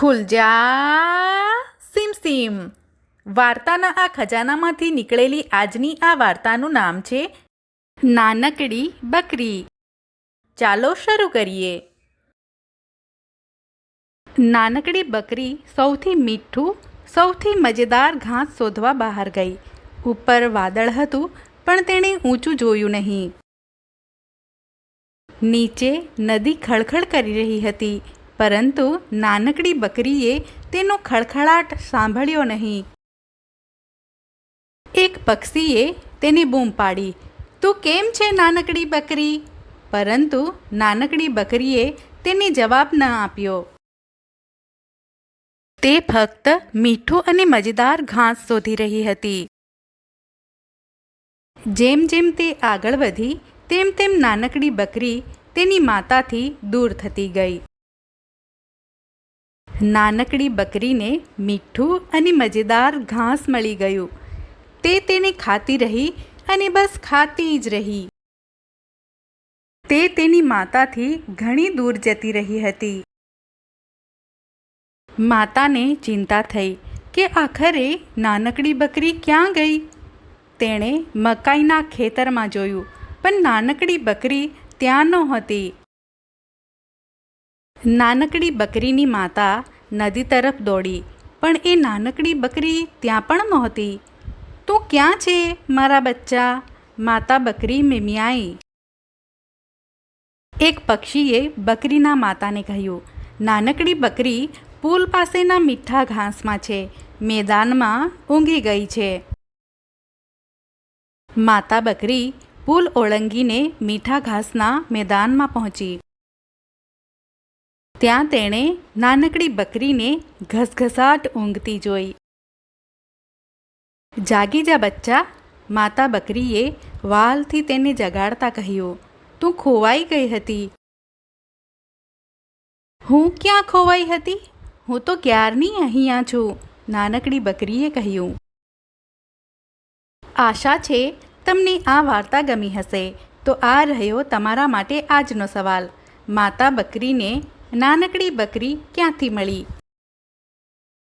ખુલ જા સીમ સીમ. વાર્તાના આ ખજાનામાંથી નીકળેલી આજની આ વાર્તાનું નામ છે, નાનકડી બકરી. ચાલો શરૂ કરીએ. નાનકડી બકરી સૌથી મીઠું, સૌથી મજેદાર ઘાસ શોધવા બહાર ગઈ. ઉપર વાદળ હતું, પણ તેણે ઊંચું જોયું નહીં. નીચે નદી ખળખળ કરી રહી હતી. પરંતુ નાનકડી બકરીએ તેનો ખળખળાટ સાંભળ્યો નહીં. એક પક્ષીએ તેને બૂમ પાડી, તું કેમ છે નાનકડી બકરી? પરંતુ નાનકડી બકરીએ તેને જવાબ ન આપ્યો. તે ફક્ત મીઠું અને મજેદાર ઘાસ શોધી રહી હતી. જેમ જેમ તે આગળ વધી, તેમ તેમ નાનકડી બકરી તેની માતાથી દૂર થતી ગઈ. નાનકડી બકરીને મીઠું અને મજેદાર ઘાસ મળી ગયું. તે તેને ખાતી રહી અને બસ ખાતી જ રહી. તે તેની માતાથી ઘણી દૂર જતી રહી હતી. માતાને ચિંતા થઈ કે આખરે નાનકડી બકરી ક્યાં ગઈ? તેણે મકાઈના ખેતરમાં જોયું, પણ નાનકડી બકરી ત્યાં નહોતી. નાનકડી બકરીની માતા નદી તરફ દોડી. પણ એ નાનકડી બકરી ત્યાં પણ નહોતી. તું ક્યાં છે, મારા બચ્ચા? માતા બકરી મેમિયાઈ. એક પક્ષીએ બકરીના માતાને કહ્યું, નાનકડી બકરી પુલ પાસેના મીઠા ઘાસમાં છે. મેદાનમાં ઊંઘી ગઈ છે. માતા બકરી પુલ ઓળંગીને મીઠા ઘાસના મેદાનમાં પહોંચી. ત્યાં તેણે નાનકડી બકરીને ઘસઘસાટ ઊંઘતી જોઈ. જાગી જા બચ્ચા, માતા બકરીએ વાલથી તેને જગાડતા કહ્યું, તું ખોવાઈ ગઈ હતી. હું ક્યાં ખોવાઈ હતી? હું તો ક્યારની અહીંયા છું, નાનકડી બકરીએ કહ્યું. આશા છે તમને આ વાર્તા ગમી હશે, તો આ રહ્યો તમારા માટે આજનો સવાલ. માતા બકરીને નાનકડી બકરી ક્યાંથી મળી?